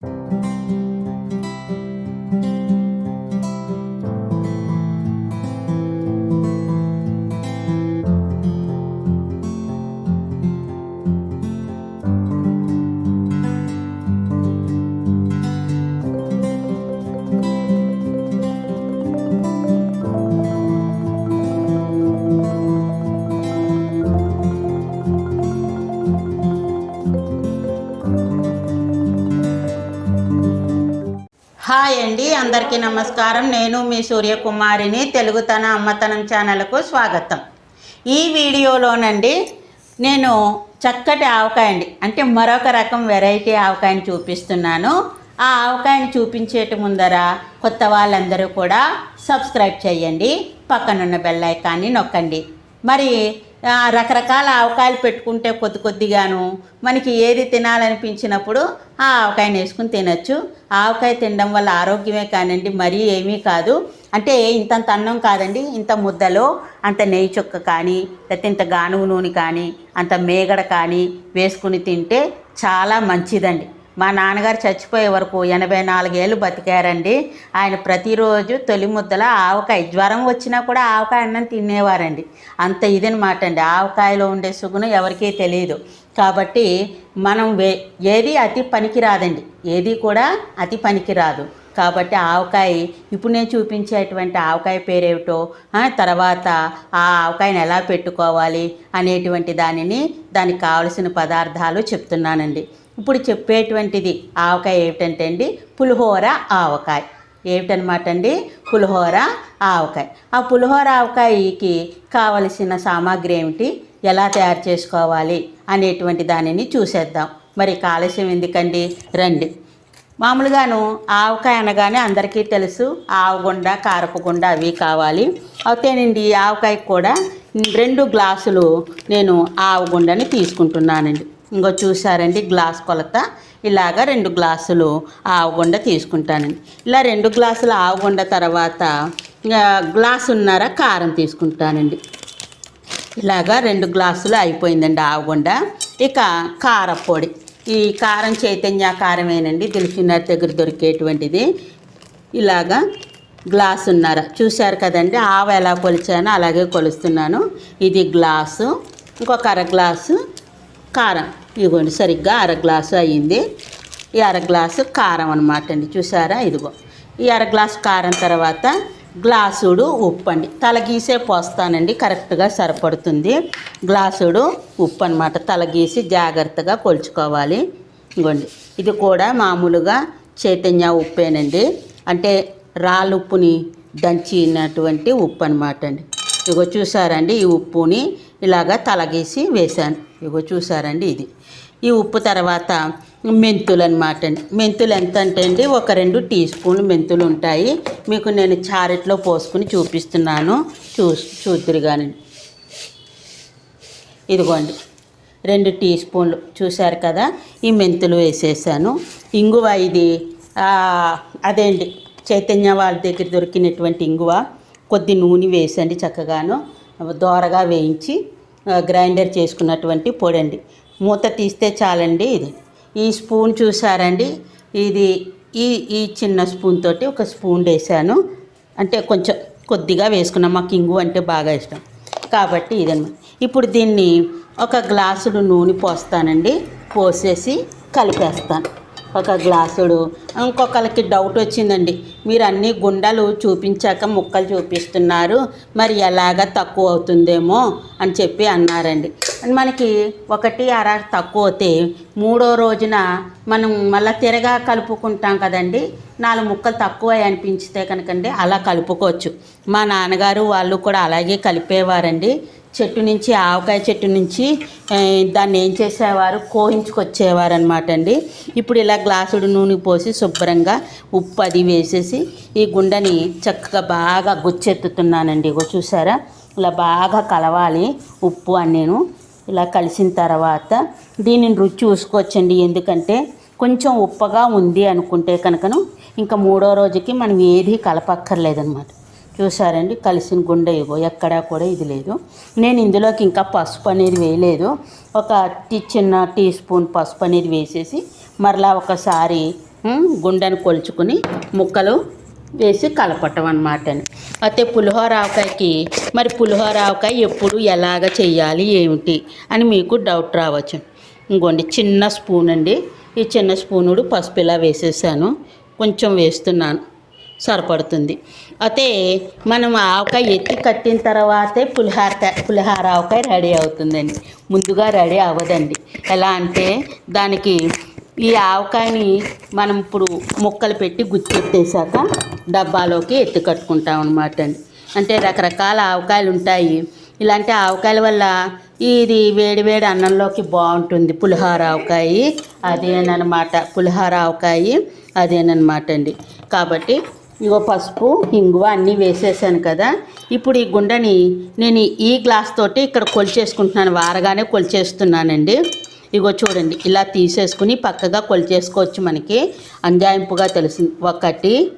you hi అండి అందరికీ నమస్కారం. నేను మీ సూర్యకుమారిని తెలుగుతన అమ్మతనం ఛానల్కు స్వాగతం. ఈ వీడియోలోనండి నేను చక్కటి ఆవకాయ అండి అంటే మరొక రకం వెరైటీ ఆవకాయని చూపిస్తున్నాను. ఆ ఆవకాయని చూపించేటి ముందర కొత్త వాళ్ళందరూ కూడా సబ్స్క్రైబ్ చేయండి పక్కనున్న బెల్ ఐకాన్ని నొక్కండి. మరి రకరకాల ఆవకాయలు పెట్టుకుంటే కొద్ది కొద్దిగాను మనకి ఏది తినాలనిపించినప్పుడు ఆ ఆవకాయని వేసుకుని తినచ్చు. ఆవకాయ తినడం వల్ల ఆరోగ్యమే కానండి మరీ ఏమీ కాదు. అంటే ఇంతంత అన్నం కాదండి ఇంత ముద్దలో అంత నెయ్యి చుక్క కానీ లేకపోతే ఇంత గానుగు నూనె కానీ అంత మేగడ కానీ వేసుకుని తింటే చాలా మంచిదండి. మా నాన్నగారు చచ్చిపోయే వరకు ఎనభై నాలుగేళ్ళు బతికారండి. ఆయన ప్రతిరోజు తొలి ముద్దల ఆవకాయ జ్వరం వచ్చినా కూడా ఆవకాయ అన్నం తినేవారండి. అంత ఇదనమాట అండి. ఆవకాయలో ఉండే సుగుణం ఎవరికీ తెలియదు కాబట్టి మనం వే ఏది అతి పనికిరాదండి. ఏది కూడా అతి పనికిరాదు. కాబట్టి ఆవకాయ ఇప్పుడు నేను చూపించేటువంటి ఆవకాయ పేరేమిటో తర్వాత ఆ ఆవకాయని ఎలా పెట్టుకోవాలి అనేటువంటి దానిని దానికి కావలసిన పదార్థాలు చెప్తున్నానండి. ఇప్పుడు చెప్పేటువంటిది. ఆవకాయ ఏమిటంటే అండి పులిహోర ఆవకాయ. ఏమిటనమాట అండి? పులిహోర ఆవకాయ. ఆ పులిహోర ఆవకాయకి కావలసిన సామాగ్రి ఏమిటి? ఎలా తయారు చేసుకోవాలి అనేటువంటి దానిని చూసేద్దాం. మరి కాలుష్యం ఎందుకండి? రండి. మామూలుగాను ఆవకాయ అనగానే అందరికీ తెలుసు. ఆవగుండ కారపుగుండ అవి కావాలి. అవుతేనండి ఆవకాయకు కూడా రెండు గ్లాసులు నేను ఆవగుండని తీసుకుంటున్నానండి. ఇంకో చూసారండి గ్లాస్ కొలత. ఇలాగ రెండు గ్లాసులు ఆవగుండ తీసుకుంటానండి. ఇలా రెండు గ్లాసులు ఆవగుండ తర్వాత ఇంకా గ్లాసున్నర కారం తీసుకుంటానండి. ఇలాగా రెండు గ్లాసులు అయిపోయిందండి ఆవగుండ ఇక కారపొడి ఈ కారం చైతన్య కారమేనండి దిల్సున్నర్ దగ్గర దొరికేటువంటిది. ఇలాగా గ్లాసున్నర. చూశారు కదండి ఆవ ఎలా కొలిచానో అలాగే కొలుస్తున్నాను. ఇది గ్లాసు ఇంకొక అర గ్లాసు కారం. ఇదిగోండి సరిగ్గా అర గ్లాసు అయ్యింది. ఈ అర గ్లాసు కారం అనమాట అండి చూసారా? ఇదిగో. ఈ అర గ్లాసు కారం తర్వాత గ్లాసుడు ఉప్పు అండి. తల గీసే పోస్తానండి కరెక్ట్గా సరిపడుతుంది. గ్లాసుడు ఉప్పు అనమాట తల గీసి జాగ్రత్తగా కొలుచుకోవాలి. ఇదిగోండి ఇది కూడా మామూలుగా చైతన్య ఉప్పేనండి. అంటే రాళ్ళు ఉప్పుని దంచినటువంటి ఉప్పు అనమాట అండి. ఇగో చూసారండి ఈ ఉప్పుని ఇలాగా తలగేసి వేశాను. ఇగో చూసారండి ఇది. ఈ ఉప్పు తర్వాత మెంతులు అనమాట అండి. మెంతులు ఎంత అంటే అండి ఒక రెండు టీ స్పూన్లు మెంతులు ఉంటాయి. మీకు నేను చారెట్లో పోసుకుని చూపిస్తున్నాను. చూ చూద్దురు కానీ ఇదిగోండి. రెండు టీ స్పూన్లు. చూశారు కదా? ఈ మెంతులు వేసేసాను. ఇంగువ ఇది అదే అండి. చైతన్య వాళ్ళ దగ్గర దొరికినటువంటి ఇంగువ. కొద్ది నూనె వేసండి చక్కగాను. దోరగా వేయించి గ్రైండర్ చేసుకున్నటువంటి పొడి అండి మూత తీస్తే చాలండి ఇది. ఈ స్పూన్ చూసారండి? ఇది ఈ ఈ చిన్న స్పూన్ తోటి ఒక స్పూన్ వేసాను. అంటే కొంచెం కొద్దిగా వేసుకున్నాం. మాకు ఇంగు అంటే బాగా ఇష్టం. కాబట్టి ఇదన్నమాట. ఇప్పుడు దీన్ని ఒక గ్లాసుడు నూనె పోస్తానండి. పోసేసి కలిపేస్తాను. ఒక గ్లాసుడు. ఇంకొకరికి డౌట్ వచ్చిందండి. మీరు అన్ని గుండలు చూపించాక ముక్కలు చూపిస్తున్నారు. మరి ఎలాగ తక్కువ అవుతుందేమో అని చెప్పి అన్నారండి. మనకి ఒకటి అర తక్కువ అవుతే మూడో రోజున మనం మళ్ళీ తిరగా కలుపుకుంటాం కదండి. నాలుగు ముక్కలు తక్కువ అనిపించితే కనుకండి అలా కలుపుకోవచ్చు. మా నాన్నగారు వాళ్ళు కూడా అలాగే కలిపేవారండి. చెట్టు నుంచి ఆవకాయ చెట్టు నుంచి దాన్ని ఏం చేసేవారు? కోయించుకొచ్చేవారు అనమాట అండి ఇప్పుడు ఇలా గ్లాసుడు నూనె పోసి శుభ్రంగా ఉప్పు అది వేసేసి ఈ గుండెని చక్కగా బాగా గుచ్చెత్తుతున్నానండి. ఇగో చూసారా? ఇలా బాగా కలవాలి ఉప్పు అని నేను. ఇలా కలిసిన తర్వాత దీనిని రుచి చూసుకోవచ్చండి. ఎందుకంటే కొంచెం ఉప్పగా ఉంది అనుకుంటే కనుకను ఇంకా మూడో రోజుకి మనం ఏది కలపక్కర్లేదన్నమాట. చూసారండి కలిసిన గుండె ఇగో ఎక్కడా కూడా ఇది లేదు. నేను ఇందులోకి ఇంకా పసుపు అనేది వేయలేదు. ఒక టీ చిన్న టీ స్పూన్ పసుపు అనేది వేసేసి మరలా ఒకసారి గుండెను కొలుచుకుని ముక్కలు వేసి కలపటం అనమాట అయితే పులిహోర ఆవకాయకి మరి పులిహోర ఆవకాయ ఎప్పుడు ఎలాగ చేయాలి ఏమిటి అని మీకు డౌట్ రావచ్చు. ఇంకోండి చిన్న స్పూన్ అండి. ఈ చిన్న స్పూనుడు పసుపు ఇలా వేసేసాను. కొంచెం వేస్తున్నాను. సరిపడుతుంది. అయితే మనం ఆవకాయ ఎత్తి కట్టిన తర్వాతే పులిహార పులిహార ఆవకాయ రెడీ అవుతుందండి. ముందుగా రెడీ అవ్వదండి. ఎలా అంటే దానికి ఈ ఆవకాయని మనం ఇప్పుడు ముక్కలు పెట్టి గుచ్చెత్తేసాక డబ్బాలోకి ఎత్తి కట్టుకుంటాం అనమాట అండి. అంటే రకరకాల ఆవకాయలు ఉంటాయి. ఇలాంటి ఆవకాయల వల్ల ఇది వేడి వేడి అన్నంలోకి బాగుంటుంది. పులిహోర ఆవకాయ అదేనమాట పులిహోర ఆవకాయ అదేనమాట అండి. కాబట్టి ఇగో పసుపు ఇంగువ అన్నీ వేసేసాను కదా. ఇప్పుడు ఈ గుండెని నేను ఈ గ్లాస్ తోటి ఇక్కడ కొలిచేసుకుంటున్నాను. వారగానే కొలిచేస్తున్నానండి. ఇగో చూడండి ఇలా తీసేసుకుని పక్కగా కొలిచేసుకోవచ్చు మనకి. అంజాయింపుగా తెలిసింది. ఒకటి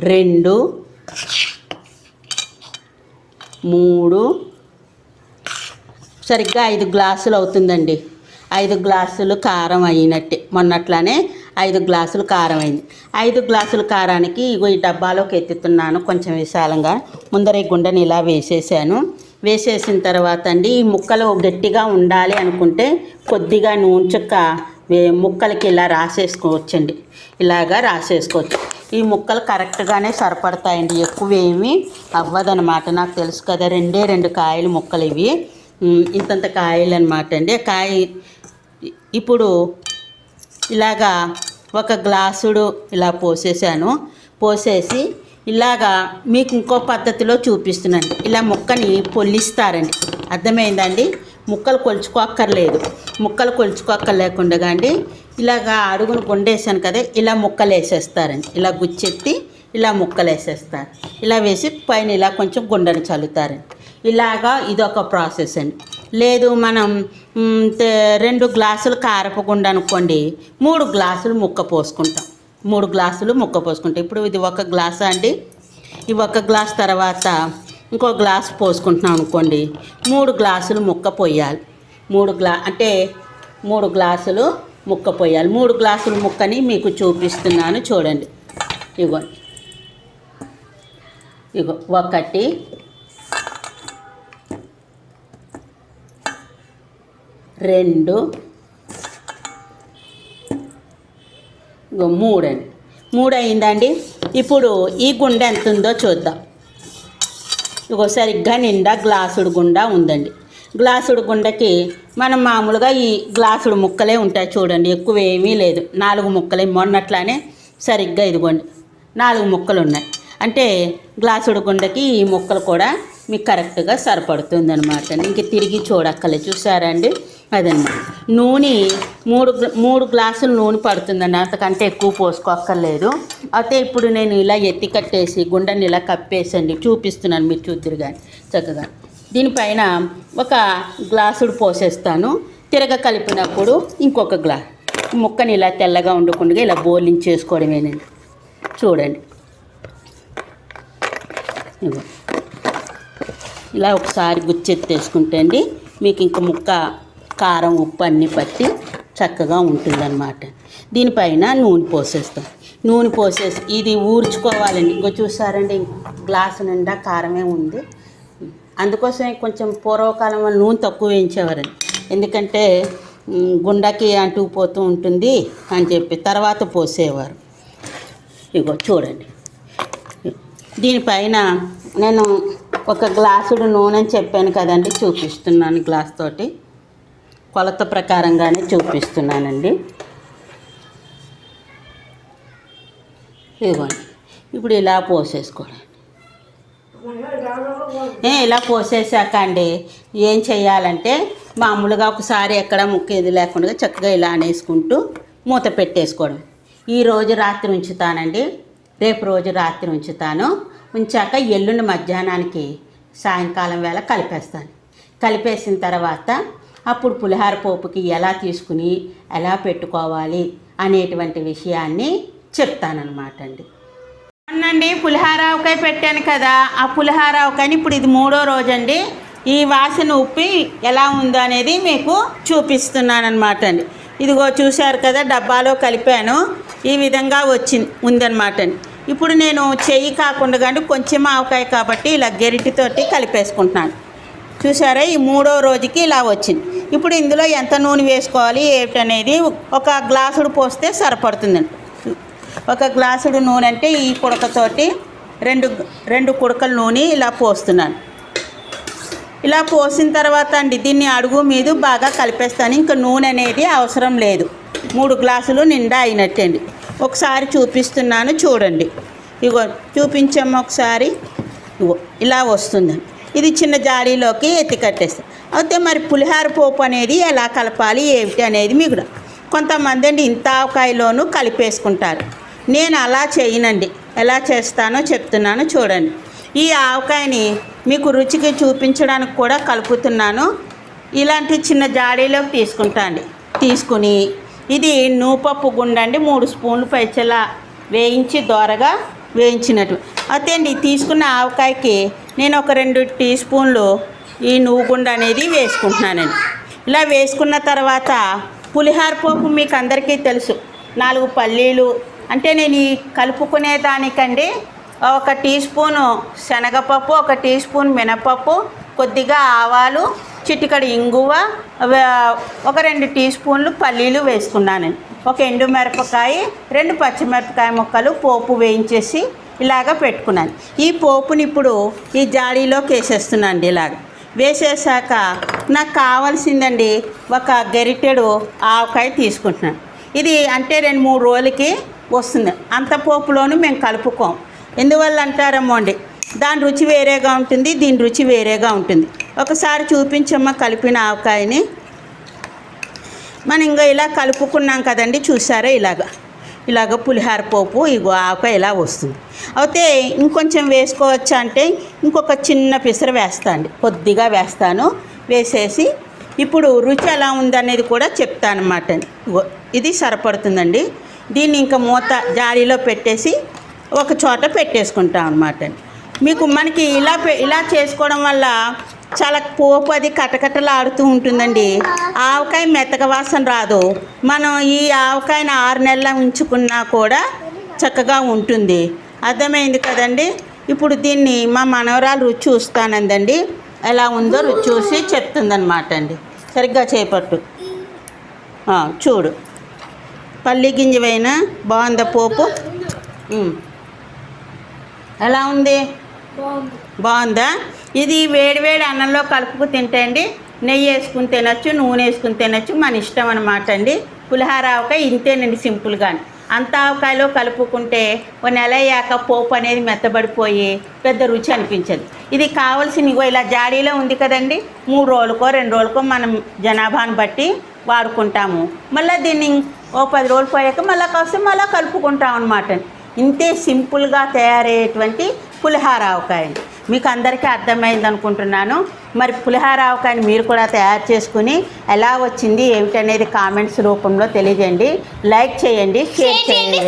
రెండు మూడు సరిగ్గా ఐదు గ్లాసులు అవుతుందండి. ఐదు గ్లాసులు కారం అయినట్టే. మొన్నట్లానే ఐదు గ్లాసులు కారం అయింది. ఐదు గ్లాసుల కారానికి ఇగో ఈ డబ్బాలోకి ఎత్తుతున్నాను కొంచెం విశాలంగా. ముందర ఈ గుండెని ఇలా వేసేసాను. వేసేసిన తర్వాత అండి ఈ ముక్కలు గట్టిగా ఉండాలి అనుకుంటే కొద్దిగా నూనె చుక్క వే- ముక్కలకి ఇలా రాసేసుకోవచ్చండి. ఇలాగా రాసేసుకోవచ్చు. ఈ ముక్కలు కరెక్ట్గానే సరిపడతాయండి. ఎక్కువ ఏమి అవ్వదనమాట నాకు తెలుసు కదా రెండే రెండు కాయలు ముక్కలు ఇవి ఇంతంత కాయలు అనమాట అండి. కాయ ఇప్పుడు ఇలాగా ఒక గ్లాసుడు ఇలా పోసేసాను. పోసేసి ఇలాగా మీకు ఇంకో పద్ధతిలో చూపిస్తున్నాను. ఇలా ముక్కని పొల్లిస్తారండి అర్థమైందండి? ముక్కలు కొలుచుకోక్కర్లేదు. ముక్కలు కొలుచుకోక్కర్లేకుండా అండి ఇలాగా అడుగును గుండేసాను కదా ఇలా ముక్కలు వేసేస్తారండి ఇలా గుచ్చెత్తి ఇలా ముక్కలు వేసేస్తారు ఇలా వేసి పైన ఇలా కొంచెం గుండెను చల్లుతారండి ఇలాగా ఇదొక ప్రాసెస్ అండి. లేదు మనం రెండు గ్లాసులు కారపకుండా అనుకోండి మూడు గ్లాసులు ముక్క పోసుకుంటాం. మూడు గ్లాసులు ముక్క పోసుకుంటాం. ఇప్పుడు ఇది ఒక గ్లాస్ అండి? ఈ ఒక గ్లాస్ తర్వాత ఇంకో గ్లాస్ పోసుకుంటున్నాం అనుకోండి మూడు గ్లాసులు ముక్క పోయాలి. మూడు గ్లా అంటే మూడు గ్లాసులు ముక్క పోయాలి. మూడు గ్లాసులు ముక్కని మీకు చూపిస్తున్నాను చూడండి. ఇగో ఇగో ఒకటి రెండు. మూడండి మూడు. అయిందండి ఇప్పుడు ఈ గుండె ఎంత ఉందో చూద్దాం. ఇగో సరిగ్గా నిండా గ్లాసుడు గుండా ఉందండి. గ్లాసుడు గుండెకి మనం మామూలుగా ఈ గ్లాసుడు ముక్కలే ఉంటాయి చూడండి. ఎక్కువ ఏమీ లేదు. నాలుగు ముక్కలే. మొన్నట్లానే సరిగ్గా ఇదిగోండి. నాలుగు ముక్కలు ఉన్నాయి అంటే గ్లాసుడు గుండెకి ఈ ముక్కలు కూడా మీకు కరెక్ట్గా సరిపడుతుంది అనమాట ఇంక తిరిగి చూడక్కర్లేదు. చూసారండి అదనమాట నూనె మూడు మూడు గ్లాసులు నూనె పడుతుందండి. అంతకంటే ఎక్కువ పోసుకోక్కర్లేదు. అయితే ఇప్పుడు నేను ఇలా ఎత్తి కట్టేసి గుండెని ఇలా కప్పేసండి. చూపిస్తున్నాను మీరు చూద్దరు కానీ చక్కగా. దీనిపైన ఒక గ్లాసుడు పోసేస్తాను. తిరగ కలిపినప్పుడు ఇంకొక గ్లాస్ ముక్కని ఇలా తెల్లగా ఉండకుండా ఇలా బోలించేసుకోవడమేనండి చూడండి. ఇలా ఒకసారి గుచ్చెత్తేసుకుంటే అండి మీకు ఇంక ముక్క కారం ఉప్పు అన్నీ పట్టి చక్కగా ఉంటుందన్నమాట. దీనిపైన నూనె పోసేస్తాం. నూనె పోసేసి ఇది ఊర్చుకోవాలండి ఇంకో చూసారండి గ్లాసు నిండా కారమే ఉంది. అందుకోసమే కొంచెం పూర్వకాలం వల్ల నూనె తక్కువ వేయించేవారండి. ఎందుకంటే ఉమ్, గుండెకి అంటుకుపోతూ ఉంటుంది అని చెప్పి తర్వాత పోసేవారు. ఇగో చూడండి. దీనిపైన నేను ఒక గ్లాసుడు నూనె అని చెప్పాను కదండి చూపిస్తున్నాను గ్లాస్ తోటి. కొలత ప్రకారంగానే చూపిస్తున్నానండి. ఇదిగోండి. ఇప్పుడు ఇలా పోసేసుకోండి. ఇలా పోసేసాక అండి ఏం చేయాలంటే మామూలుగా ఒకసారి ఎక్కడ ముక్క ఇది లేకుండా చక్కగా ఇలా అనేసుకుంటూ మూత పెట్టేసుకోవడం. ఈరోజు రాత్రి ఉంచుతానండి. రేపు రోజు రాత్రి ఉంచుతాను. ఉంచాక ఎల్లుండి మధ్యాహ్నానికి సాయంకాలం వేళ కలిపేస్తాను. కలిపేసిన తర్వాత అప్పుడు పులిహార పోపుకి ఎలా తీసుకుని ఎలా పెట్టుకోవాలి అనేటువంటి విషయాన్ని చెప్తానన్నమాట అండి అవునండి పులిహార ఆవకాయ పెట్టాను కదా ఆ పులిహార ఆవకాయని ఇప్పుడు ఇది మూడో రోజు అండి ఈ వాసన ఉప్పి ఎలా ఉందో అనేది మీకు చూపిస్తున్నాను అనమాట అండి ఇదిగో చూశారు కదా డబ్బాలో కలిపాను. ఈ విధంగా వచ్చింది ఉందన్నమాట అండి ఇప్పుడు నేను చెయ్యి కాకుండా కానీ కొంచెం ఆవకాయ కాబట్టి ఇలా గెరిటితోటి కలిపేసుకుంటున్నాను. చూసారా ఈ మూడో రోజుకి ఇలా వచ్చింది. ఇప్పుడు ఇందులో ఎంత నూనె వేసుకోవాలి ఏమిటనేది ఒక గ్లాసుడు పోస్తే సరిపడుతుందండి ఒక గ్లాసుడు నూనె అంటే ఈ కుడకతోటి రెండు రెండు కుడకల నూనె ఇలా పోస్తున్నాను. ఇలా పోసిన తర్వాత అండి దీన్ని అడుగు మీద బాగా కలిపేస్తాను. ఇంకా నూనె అనేది అవసరం లేదు. మూడు గ్లాసులు నిండా అయినట్టండి. ఒకసారి చూపిస్తున్నాను చూడండి. ఇగో చూపించమ్మ ఒకసారి. ఇగో ఇలా వస్తుందండి ఇది చిన్న జాడీలోకి ఎత్తి కట్టేస్తాం. అయితే మరి పులిహార పోపు అనేది ఎలా కలపాలి ఏమిటి అనేది మీకు కొంతమంది అండి ఇంత ఆవకాయలోనూ కలిపేసుకుంటారు. నేను అలా చేయనండి. ఎలా చేస్తానో చెప్తున్నాను చూడండి. ఈ ఆవకాయని మీకు రుచికి చూపించడానికి కూడా కలుపుతున్నాను. ఇలాంటి చిన్న జాడీలోకి తీసుకుంటాండి తీసుకుని ఇది నూపప్పు గుండండి మూడు స్పూన్లు పైచలా వేయించి దోరగా వేయించినట్టు. అయితే అండి తీసుకున్న ఆవకాయకి నేను ఒక రెండు టీ స్పూన్లు ఈ నువ్వు గుండ అనేది వేసుకుంటున్నానండి ఇలా వేసుకున్న తర్వాత పులిహార పోపు మీకు అందరికీ తెలుసు. నాలుగు పల్లీలు. అంటే నేను ఈ కలుపుకునే దానికండి ఒక టీ స్పూను శనగపప్పు ఒక టీ స్పూన్ మినపప్పు కొద్దిగా ఆవాలు చిటికడి ఇంగువ ఒక రెండు టీ స్పూన్లు పల్లీలు వేసుకున్నానండి ఒక ఎండు మిరపకాయ రెండు పచ్చిమిరపకాయ ముక్కలు పోపు వేయించేసి ఇలాగ పెట్టుకున్నాను. ఈ పోపుని ఇప్పుడు ఈ జాడీలోకి వేసేస్తున్నాను అండి ఇలాగ. వేసేసాక నాకు కావాల్సిందండి ఒక గరిటెడు ఆవకాయ తీసుకుంటున్నాను. ఇది అంటే రెండు మూడు రోజులకి వస్తుంది. అంత పోపులోను మేము కలుపుకోం. ఎందువల్ల అంటారమ్మో అండి దాని రుచి వేరేగా ఉంటుంది దీని రుచి వేరేగా ఉంటుంది. ఒకసారి చూపించమ్మ కలిపిన ఆవకాయని. మనం ఇంకా ఇలా కలుపుకున్నాం కదండి చూసారా ఇలాగ. ఇలాగ పులిహార పోపు ఇగో ఆకు ఇలా వస్తుంది. అయితే ఇంకొంచెం వేసుకోవచ్చు అంటే ఇంకొక చిన్న పిసర వేస్తాను అండి. కొద్దిగా వేస్తాను. వేసేసి ఇప్పుడు రుచి ఎలా ఉందనేది కూడా చెప్తాను అనమాట ఇగో ఇది సరిపడుతుందండి. దీన్ని ఇంకా మూత జాలీలో పెట్టేసి ఒక చోట పెట్టేసుకుంటాం అనమాట మీకు మనకి ఇలా పె- ఇలా చేసుకోవడం వల్ల చాలా పోపు అది కటకటలాడుతూ ఉంటుందండి. ఆవకాయ మెత్తక వాసన రాదు. మనం ఈ ఆవకాయని ఆరు నెలల ఉంచుకున్నా కూడా చక్కగా ఉంటుంది. అర్థమైంది కదండి? ఇప్పుడు దీన్ని మా మనవరాలు రుచి చూస్తానందండి. ఎలా ఉందో రుచి చూసి చెప్తుందన్నమాట అండి. సరిగ్గా చేపట్టు. చూడు. పల్లి గింజవైనా బాగుందా పోపు? ఎలా ఉంది? బాగుందా. ఇది వేడివేడి అన్నంలో కలుపుకు తింటే అండి నెయ్యి వేసుకుని తినచ్చు నూనె వేసుకుని తినచ్చు మన ఇష్టం అనమాట అండి. పులిహార ఆవకాయ ఇంతేనండి సింపుల్గా అంత ఆవకాయలో కలుపుకుంటే ఒక నెల అయ్యాక పోపు అనేది మెత్తబడిపోయి పెద్ద రుచి అనిపించదు. ఇది కావాల్సిన ఇగో ఇలా జాడీలో ఉంది కదండి. మూడు రోజులకో రెండు రోజులకో మనం జనాభాను బట్టి వాడుకుంటాము. మళ్ళీ దీన్ని ఓ పది రోజులు పోయాక మళ్ళీ కాస్త మళ్ళీ కలుపుకుంటాం అనమాట ఇంతే సింపుల్గా తయారయ్యేటువంటి పులిహార ఆవకాయ అండి మీకు అందరికీ అర్థమైంది అనుకుంటున్నాను. మరి పులిహార ఆవకాయని మీరు కూడా తయారు చేసుకుని ఎలా వచ్చింది ఏమిటనేది కామెంట్స్ రూపంలో తెలియజేయండి. లైక్ చేయండి షేర్ చేయండి